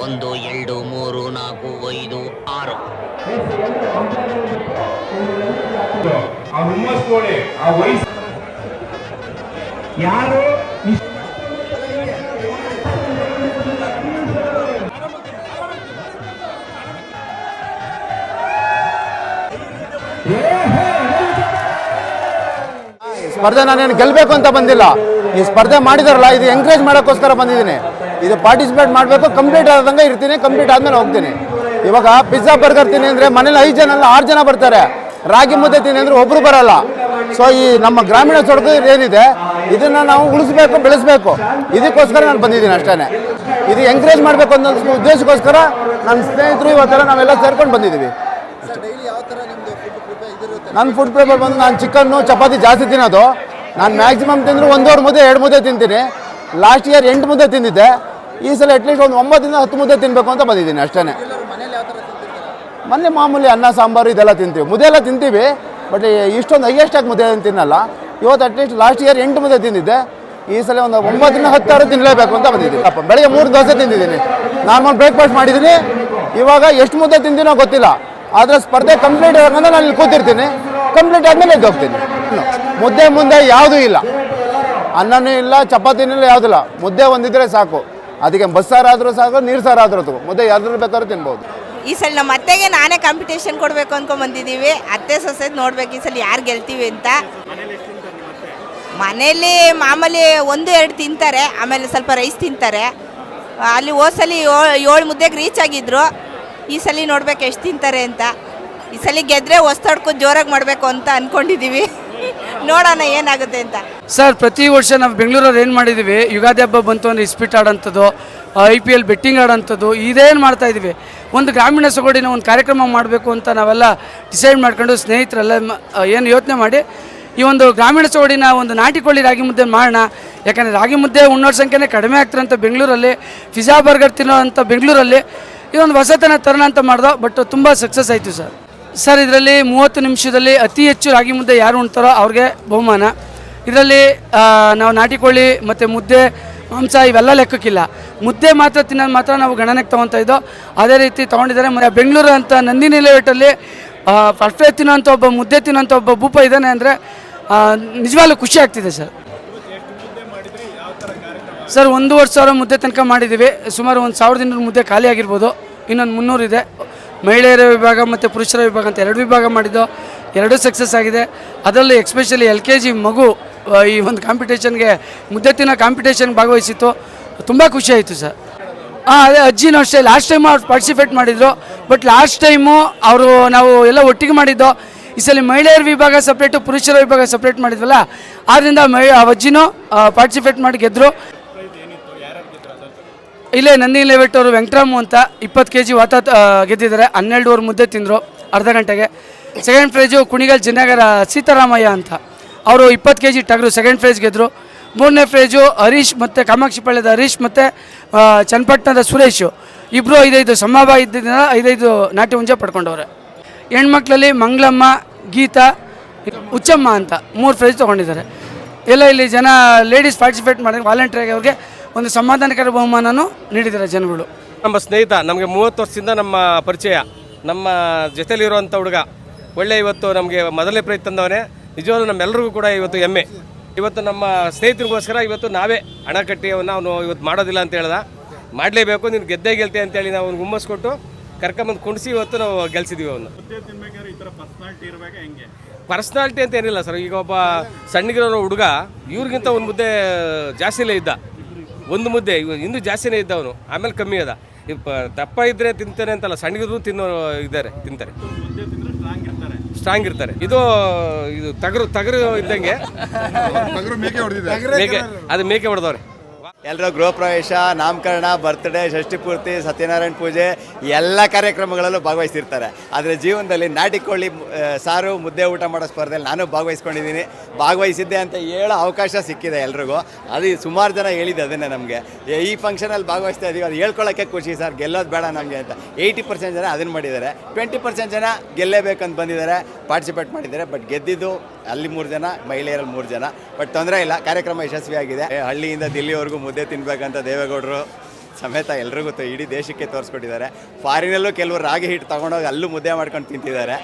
ಒಂದು ಎರಡು ಮೂರು ನಾಲ್ಕು ಐದು ಆರು. ಯಾರು ಸ್ಪರ್ಧೆ ನಾನೇನು ಗೆಲ್ಲಬೇಕು ಅಂತ ಬಂದಿಲ್ಲ. ಈ ಸ್ಪರ್ಧೆ ಮಾಡಿದಾರಲ್ಲ, ಇದು ಎಂಕರೇಜ್ ಮಾಡೋಕ್ಕೋಸ್ಕರ ಬಂದಿದ್ದೀನಿ. ಇದು ಪಾರ್ಟಿಸಿಪೇಟ್ ಮಾಡಬೇಕು ಕಂಪ್ಲೀಟ್ ಆದಂಗೆ ಇರ್ತೀನಿ ಕಂಪ್ಲೀಟ್ ಆದಮೇಲೆ ಹೋಗ್ತೀನಿ. ಇವಾಗ ಪಿಜ್ಜಾ ಬರ್ಗರ್ ತಿನ್ನಿ ಅಂದರೆ ಮನೇಲಿ ಐದು ಜನ ಅಲ್ಲ, ಆರು ಜನ ಬರ್ತಾರೆ. ರಾಗಿ ಮುದ್ದೆ ತಿನ್ನಿ ಅಂದರೆ ಒಬ್ಬರು ಬರಲ್ಲ. ಸೊ ಈ ನಮ್ಮ ಗ್ರಾಮೀಣ ಸೊಡಗು ಏನಿದೆ, ಇದನ್ನು ನಾವು ಉಳಿಸ್ಬೇಕು, ಬೆಳೆಸಬೇಕು. ಇದಕ್ಕೋಸ್ಕರ ನಾನು ಬಂದಿದ್ದೀನಿ ಅಷ್ಟೇ ಇದು ಎಂಕರೇಜ್ ಮಾಡಬೇಕು ಅನ್ನೋ ಉದ್ದೇಶಕ್ಕೋಸ್ಕರ ನನ್ನ ಸ್ನೇಹಿತರು ಇವತ್ತೆಲ್ಲ ನಾವೆಲ್ಲ ಸೇರ್ಕೊಂಡು ಬಂದಿದ್ದೀವಿ. ನನ್ನ ಫುಡ್ ಪೇಪರ್ ಬಂದು ನಾನು ಚಿಕನ್ನು ಚಪಾತಿ ಜಾಸ್ತಿ ತಿನ್ನೋದು. ನಾನು ಮ್ಯಾಕ್ಸಿಮಮ್ ತಿಂದರೂ ಒಂದೂವರೆ ಮುದ್ದೆ, ಎರಡು ಮುದ್ದೆ ತಿಂತೀನಿ. ಲಾಸ್ಟ್ ಇಯರ್ ಎಂಟು ಮುದ್ದೆ ತಿಂದಿದ್ದೆ. ಈ ಸಲ ಅಟ್ಲೀಸ್ಟ್ ಒಂದು ಒಂಬತ್ತರಿಂದ ಹತ್ತು ಮುದ್ದೆ ತಿನ್ನಬೇಕು ಅಂತ ಬಂದಿದ್ದೀನಿ ಅಷ್ಟೇ ಮೊನ್ನೆ ಮಾಮೂಲಿ ಅನ್ನ, ಸಾಂಬಾರು ಇದೆಲ್ಲ ತಿಂತೀವಿ. ಮುದ್ದೆ ಎಲ್ಲ ತಿಂತೀವಿ ಬಟ್ ಇಷ್ಟೊಂದು ಹೈಯೆಸ್ಟಾಗಿ ಮುದ್ದೆ ಅಂತ ತಿನ್ನಲ್ಲ. ಇವತ್ತು ಅಟ್ಲೀಸ್ಟ್ ಲಾಸ್ಟ್ ಇಯರ್ ಎಂಟು ಮುದ್ದೆ ತಿಂದಿದ್ದೆ. ಈ ಸಲ ಒಂದು ಒಂಬತ್ತರಿಂದ ಹತ್ತಾರು ತಿನ್ನಲೇಬೇಕು ಅಂತ ಬಂದಿದ್ದೀನಿ. ಅಪ್ಪ ಬೆಳಗ್ಗೆ ಮೂರು ದೋಸೆ ತಿಂದಿದ್ದೀನಿ. ನಾರ್ಮಲ್ ಬ್ರೇಕ್ಫಾಸ್ಟ್ ಮಾಡಿದ್ದೀನಿ. ಇವಾಗ ಎಷ್ಟು ಮುದ್ದೆ ತಿಂದಿನೋ ಗೊತ್ತಿಲ್ಲ. ಆದರೆ ಸ್ಪರ್ಧೆ ಕಂಪ್ಲೀಟ್ ಆಗಂದ್ರೆ ನಾನು ಇಲ್ಲಿ ಕೂತಿರ್ತೀನಿ. ಕಂಪ್ಲೀಟ್ ಆದಮೇಲೆ ಎದ್ದು ಹೋಗ್ತೀನಿ. ಮುದ್ದೆ ಮುಂದೆ ಯಾವುದೂ ಇಲ್ಲ. ಅನ್ನನೂ ಇಲ್ಲ, ಚಪಾತಿನೂ ಇಲ್ಲ ಯಾವುದಿಲ್ಲ ಮುದ್ದೆ ಒಂದಿದ್ರೆ ಸಾಕು. ಅದಕ್ಕೆ ಬಸ್ಸಾರಾದರೂ ಸಾಕು ನೀರು ಸಾರಾದರೂ ಸಾಕು. ಮುದ್ದೆ ಯಾವ್ದ್ರಲ್ಲಿ ಬೇಕಾದ್ರೂ ತಿನ್ಬೋದು. ಈ ಸಲ ನಮ್ಮ ಅತ್ತೆಗೆ ನಾನೇ ಕಾಂಪಿಟೇಷನ್ ಕೊಡಬೇಕು ಅನ್ಕೊಂಡ್ ಬಂದಿದ್ದೀವಿ. ಅತ್ತೆ ಸೊಸೆ ನೋಡ್ಬೇಕು ಈ ಸಲ ಯಾರು ಗೆಲ್ತೀವಿ ಅಂತ. ಮನೇಲಿ ಮಾಮೂಲಿ ಒಂದು, ಎರಡು ತಿಂತಾರೆ. ಆಮೇಲೆ ಸ್ವಲ್ಪ ರೈಸ್ ತಿಂತಾರೆ. ಅಲ್ಲಿ ಹೋದ್ಸಲಿ ಏಳು ಮುದ್ದೆಗೆ ರೀಚ್ ಆಗಿದ್ರು. ಈ ಸಲ ನೋಡ್ಬೇಕು ಎಷ್ಟು ತಿಂತಾರೆ ಅಂತ. ಈ ಸಲ ಗೆದ್ರೆ ಹೊಸ್ತಡ್ಕೊಂಡು ಜೋರಾಗಿ ಮಾಡಬೇಕು ಅಂತ ಅಂದ್ಕೊಂಡಿದ್ದೀವಿ ನೋಡೋಣ ಏನಾಗುತ್ತೆ ಅಂತ. ಸರ್, ಪ್ರತಿ ವರ್ಷ ನಾವು ಬೆಂಗಳೂರಲ್ಲಿ ಏನು ಮಾಡಿದ್ದೀವಿ ಯುಗಾದಿ ಹಬ್ಬ ಬಂತು ಅಂದರೆ ಇಸ್ಪಿಟ್ ಆಡೋಂಥದ್ದು ಐ ಪಿ ಎಲ್ ಬೆಟ್ಟಿಂಗ್ ಆಡೋಂಥದ್ದು, ಇದೇನು ಮಾಡ್ತಾ ಇದ್ದೀವಿ ಒಂದು ಗ್ರಾಮೀಣ ಸೊಗಡಿನ ಒಂದು ಕಾರ್ಯಕ್ರಮ ಮಾಡಬೇಕು ಅಂತ ನಾವೆಲ್ಲ ಡಿಸೈಡ್ ಮಾಡ್ಕೊಂಡು ಸ್ನೇಹಿತರೆಲ್ಲ ಏನು ಯೋಚನೆ ಮಾಡಿ, ಈ ಒಂದು ಗ್ರಾಮೀಣ ಸೊಗಡಿನ ಒಂದು ನಾಟಿಕೊಳ್ಳಿ ರಾಗಿ ಮುದ್ದೆ ಮಾಡೋಣ. ಯಾಕಂದರೆ ರಾಗಿ ಮುದ್ದೆ ಉಣ್ಣೋರ ಸಂಖ್ಯೆನೇ ಕಡಿಮೆ ಆಗ್ತಿರೋಂಥ ಬೆಂಗಳೂರಲ್ಲಿ ಫಿಜಾ ಬರ್ಗರ್ ತಿನ್ನೋ ಅಂಥ ಬೆಂಗಳೂರಲ್ಲಿ ಇದೊಂದು ಹೊಸತನ ತರೋಣ ಅಂತ ಮಾಡ್ದೋ ಬಟ್ ತುಂಬ ಸಕ್ಸಸ್ ಆಯಿತು ಸರ್. ಸರ್, ಇದರಲ್ಲಿ ಮೂವತ್ತು ನಿಮಿಷದಲ್ಲಿ ಅತಿ ಹೆಚ್ಚು ರಾಗಿ ಮುದ್ದೆ ಯಾರು ಉಣ್ತಾರೋ ಅವ್ರಿಗೆ ಬಹುಮಾನ. ಇದರಲ್ಲಿ ನಾವು ನಾಟಿ ಕೋಳಿ ಮತ್ತು ಮುದ್ದೆ, ಮಾಂಸ ಇವೆಲ್ಲ ಲೆಕ್ಕಕ್ಕಿಲ್ಲ. ಮುದ್ದೆ ಮಾತ್ರ ತಿನ್ನೋದು ಮಾತ್ರ ನಾವು ಗಣನೆಗೆ ತೊಗೊತಾ ಇದ್ದೋ, ಅದೇ ರೀತಿ ತೊಗೊಂಡಿದ್ದಾರೆ. ಮತ್ತು ಬೆಂಗಳೂರು ಅಂತ ನಂದಿನಿ ಲೇಔಟಲ್ಲಿ ಪರ್ಫೆಕ್ಟ್ ತಿನ್ನೋಂಥ ಒಬ್ಬ, ಮುದ್ದೆ ತಿನ್ನೋಂಥ ಒಬ್ಬ ಭೂಪ ಇದ್ದಾನೆ ಅಂದರೆ ನಿಜವಾಗ್ಲೂ ಖುಷಿ ಆಗ್ತಿದೆ ಸರ್. ಸರ್, ಒಂದೂವರೆ ಸಾವಿರ ಮುದ್ದೆ ತನಕ ಮಾಡಿದ್ದೀವಿ. ಸುಮಾರು ಒಂದು ಸಾವಿರದ ಇನ್ನೂರು ಮುದ್ದೆ ಖಾಲಿ ಆಗಿರ್ಬೋದು. ಇನ್ನೊಂದು ಮುನ್ನೂರು ಇದೆ. ಮಹಿಳೆಯರ ವಿಭಾಗ ಮತ್ತು ಪುರುಷರ ವಿಭಾಗ ಅಂತ ಎರಡು ವಿಭಾಗ ಮಾಡಿದ್ದು. ಎರಡೂ ಸಕ್ಸಸ್ ಆಗಿದೆ. ಅದರಲ್ಲಿ ಎಕ್ಸ್ಪೆಷಲಿ ಎಲ್ ಕೆ ಜಿ ಮಗು ಈ ಒಂದು ಕಾಂಪಿಟೇಷನ್ಗೆ ಮುದ್ದೆ ತಿನ್ನೋ ಕಾಂಪಿಟೇಷನ್ ಭಾಗವಹಿಸಿತ್ತು. ತುಂಬ ಆಯಿತು ಸರ್. ಹಾಂ ಅದೇ ಅಜ್ಜಿನೂ ಅಷ್ಟೇ ಲಾಸ್ಟ್ ಟೈಮು ಅವ್ರು ಪಾರ್ಟಿಸಿಪೇಟ್ ಮಾಡಿದರು. ಬಟ್ ಲಾಸ್ಟ್ ಟೈಮು ಅವರು ನಾವು ಎಲ್ಲ ಒಟ್ಟಿಗೆ ಮಾಡಿದ್ದು. ಈ ಸಲ ಮಹಿಳೆಯರ ವಿಭಾಗ ಸಪ್ರೇಟು ಪುರುಷರ ವಿಭಾಗ ಸಪ್ರೇಟ್ ಮಾಡಿದ್ವಲ್ಲ? ಆದ್ದರಿಂದ ಮಹಿ ಅಜ್ಜಿನೂ ಪಾರ್ಟಿಸಿಪೇಟ್ ಮಾಡಿ ಗೆದ್ದರು ಇಲ್ಲೇ ನಂದಿನಿ ಲೇವೆಟ್ ಅವರು ವೆಂಕಟರಾಮು ಅಂತ ಇಪ್ಪತ್ತು ಕೆ ಜಿ ವಾತ ಗೆದ್ದಿದ್ದಾರೆ. ಹನ್ನೆರಡುವರೆ ಮುದ್ದೆ ತಿಂದರು ಅರ್ಧ ಗಂಟೆಗೆ. ಸೆಕೆಂಡ್ ಪ್ರೈಜು ಕುಣಿಗಲ್ ಜಿನಗರ ಸೀತಾರಾಮಯ್ಯ ಅಂತ. ಅವರು ಇಪ್ಪತ್ತು ಕೆ ಜಿ ಟಗರು ಸೆಕೆಂಡ್ ಪ್ರೈಜ್ ಗೆದ್ದರು ಮೂರನೇ ಪ್ರೈಜು ಹರೀಶ್ ಮತ್ತು ಕಾಮಾಕ್ಷಿಪಾಳ್ಯದ ಹರೀಶ್ ಮತ್ತು ಚನ್ನಪಟ್ಟಣದ ಸುರೇಶು. ಇಬ್ಬರು ಐದೈದು ಸಮಾಭ ಇದ್ದಿದ್ದ ಐದೈದು ನಾಟ್ಯ ಹುಂಜ ಪಡ್ಕೊಂಡವ್ರೆ. ಹೆಣ್ಮಕ್ಳಲ್ಲಿ ಮಂಗಳಮ್ಮ, ಗೀತಾ, ಉಚ್ಚಮ್ಮ ಅಂತ ಮೂರು ಪ್ರೈಜ್ ತೊಗೊಂಡಿದ್ದಾರೆ. ಎಲ್ಲ ಇಲ್ಲಿ ಜನ ಲೇಡೀಸ್ ಪಾರ್ಟಿಸಿಪೇಟ್ ಮಾಡಿದ್ರೆ ವಾಲಂಟಿಯರ್ ಅವ್ರಿಗೆ ಒಂದು ಸಮಾಧಾನಕರ ಬಹುಮಾನನೂ ನೀಡಿದ್ದಾರೆ ಜನಗಳು. ನಮ್ಮ ಸ್ನೇಹಿತ, ನಮಗೆ ಮೂವತ್ತು ವರ್ಷದಿಂದ ನಮ್ಮ ಪರಿಚಯ, ನಮ್ಮ ಜೊತೆಲಿರುವಂಥ ಹುಡುಗ. ಒಳ್ಳೆ ಇವತ್ತು ನಮಗೆ ಮೊದಲನೇ ಪ್ರೈಸ್ ತಂದವನೇ. ನಿಜವಾಗ್ಲೂ ನಮ್ಮೆಲ್ಲರಿಗೂ ಕೂಡ ಇವತ್ತು ಹೆಮ್ಮೆ. ಇವತ್ತು ನಮ್ಮ ಸ್ನೇಹಿತರಿಗೋಸ್ಕರ ಇವತ್ತು ನಾವೇ ಹಣ ಕಟ್ಟಿ ಅವನ್ನ ಅವನು ಇವತ್ತು ಮಾಡೋದಿಲ್ಲ ಅಂತ ಹೇಳ್ದ. ಮಾಡಲೇಬೇಕು, ನೀನು ಗೆದ್ದೇ ಗೆಲ್ತೆ ಅಂತೇಳಿ ನಾವು ಅವ್ನಿಗೆ ಹುಮ್ಮಸ್ ಕೊಟ್ಟು ಕರ್ಕೊಂಬಂದು ಕುಣಿಸಿ ಇವತ್ತು ನಾವು ಗೆಲ್ಸಿದ್ದೀವಿ ಅವನು ಪರ್ಸ್ನಾಲಿಟಿ ಅಂತ ಏನಿಲ್ಲ ಸರ್, ಈಗ ಒಬ್ಬ ಸಣ್ಣಗಿರೋ ಹುಡುಗ, ಇವ್ರಿಗಿಂತ ಒಂದು ಮುದ್ದೆ ಜಾಸ್ತಿಲೇ ಇದ್ದ. ಒಂದು ಮುದ್ದೆ ಇವ ಇನ್ನೂ ಜಾಸ್ತಿನೇ ಇದ್ದವನು ಆಮೇಲೆ ಕಮ್ಮಿ ಅದ. ಇಪ್ಪ ದಪ್ಪ ಇದ್ರೆ ತಿಂತಾನೆ ಅಂತಲ್ಲ ಸಣ್ಣಗಿದ್ರು ತಿನ್ನೋ ಇದ್ದಾರೆ ತಿಂತಾರೆ. ಸ್ಟ್ರಾಂಗ್ ಇರ್ತಾರೆ. ಇದು ಇದು ತಗರು ತಗರು ಇದ್ದಂಗೆ. ಮೇಕೆ ಅದು ಮೇಕೆ ಹೊಡೆದವ್ರೆ. ಎಲ್ಲರೂ ಗೃಹ ಪ್ರವೇಶ, ನಾಮಕರಣ ಬರ್ತ್ಡೇ ಷಷ್ಠಿ ಪೂರ್ತಿ, ಸತ್ಯನಾರಾಯಣ ಪೂಜೆ, ಎಲ್ಲ ಕಾರ್ಯಕ್ರಮಗಳಲ್ಲೂ ಭಾಗವಹಿಸ್ತಿರ್ತಾರೆ. ಆದರೆ ಜೀವನದಲ್ಲಿ ನಾಟಿ ಕೋಳಿ ಸಾರು, ಮುದ್ದೆ ಊಟ ಮಾಡೋ ಸ್ಪರ್ಧೆಯಲ್ಲಿ ನಾನು ಭಾಗವಹಿಸ್ಕೊಂಡಿದ್ದೀನಿ. ಭಾಗವಹಿಸಿದ್ದೆ ಅಂತ ಹೇಳೋ ಅವಕಾಶ ಸಿಕ್ಕಿದೆ ಎಲ್ರಿಗೂ. ಅದು ಸುಮಾರು ಜನ ಹೇಳಿದೆ ಅದನ್ನೇ ನಮಗೆ. ಈ ಫಂಕ್ಷನಲ್ಲಿ ಭಾಗವಹಿಸ್ತಾ ಇದ್ದೀವಿ ಅದು ಹೇಳ್ಕೊಳ್ಳೋಕ್ಕೆ ಖುಷಿ ಸರ್, ಗೆಲ್ಲೋದು ಬೇಡ ನಮಗೆ ಅಂತ. ಏಯ್ಟಿ ಪರ್ಸೆಂಟ್ ಜನ ಅದನ್ನು ಮಾಡಿದ್ದಾರೆ. ಟ್ವೆಂಟಿ ಪರ್ಸೆಂಟ್ ಜನ ಗೆಲ್ಲೇಬೇಕಂತ ಬಂದಿದ್ದಾರೆ ಪಾರ್ಟಿಸಿಪೇಟ್ ಮಾಡಿದ್ದಾರೆ ಬಟ್ ಗೆದ್ದಿದ್ದು ಅಲ್ಲಿ ಮೂರು ಜನ, ಮಹಿಳೆಯರಲ್ಲಿ ಮೂರು ಜನ. ಬಟ್ ತೊಂದರೆ ಇಲ್ಲ, ಕಾರ್ಯಕ್ರಮ ಯಶಸ್ವಿಯಾಗಿದೆ. ಹಳ್ಳಿಯಿಂದ ದಿಲ್ಲಿವರೆಗೂ ಮುದ್ದೆ ತಿನ್ಬೇಕಂತ ದೇವೇಗೌಡರು ಸಮೇತ ಎಲ್ರಿಗೂ ಇಡೀ ದೇಶಕ್ಕೆ ತೋರಿಸ್ಕೊಟ್ಟಿದ್ದಾರೆ. ಫಾರಿನಲ್ಲೂ ಕೆಲವರು ರಾಗಿ ಹಿಟ್ಟು ತಗೊಂಡೋಗಿ ಅಲ್ಲೂ ಮುದ್ದೆ ಮಾಡ್ಕೊಂಡು ತಿಂತಿದ್ದಾರೆ.